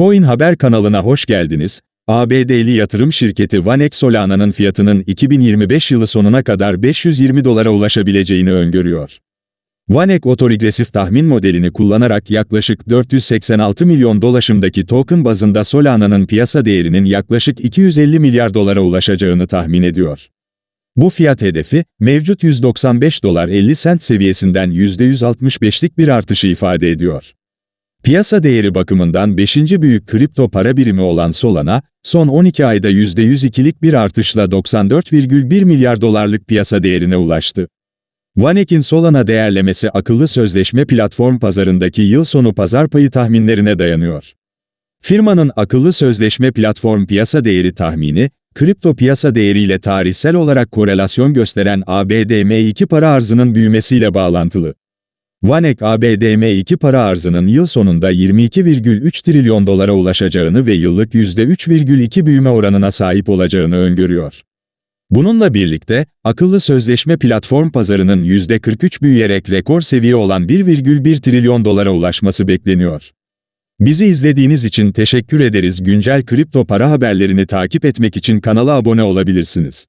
Coin Haber kanalına hoş geldiniz. ABD'li yatırım şirketi Vanek Solana'nın fiyatının 2025 yılı sonuna kadar 520 dolara ulaşabileceğini öngörüyor. Vanek otoregresif tahmin modelini kullanarak yaklaşık 486 milyon dolaşımdaki token bazında Solana'nın piyasa değerinin yaklaşık 250 milyar dolara ulaşacağını tahmin ediyor. Bu fiyat hedefi, mevcut 195 dolar 50 sent seviyesinden %165'lik bir artışı ifade ediyor. Piyasa değeri bakımından 5. büyük kripto para birimi olan Solana, son 12 ayda %102'lik bir artışla 94,1 milyar dolarlık piyasa değerine ulaştı. Vanek'in Solana değerlemesi akıllı sözleşme platform pazarındaki yıl sonu pazar payı tahminlerine dayanıyor. Firmanın akıllı sözleşme platform piyasa değeri tahmini, kripto piyasa değeriyle tarihsel olarak korelasyon gösteren ABD M2 para arzının büyümesiyle bağlantılı. Vanek ABD M2 para arzının yıl sonunda 22,3 trilyon dolara ulaşacağını ve yıllık %3,2 büyüme oranına sahip olacağını öngörüyor. Bununla birlikte, akıllı sözleşme platform pazarının %43 büyüyerek rekor seviye olan 1,1 trilyon dolara ulaşması bekleniyor. Bizi izlediğiniz için teşekkür ederiz. Güncel kripto para haberlerini takip etmek için kanala abone olabilirsiniz.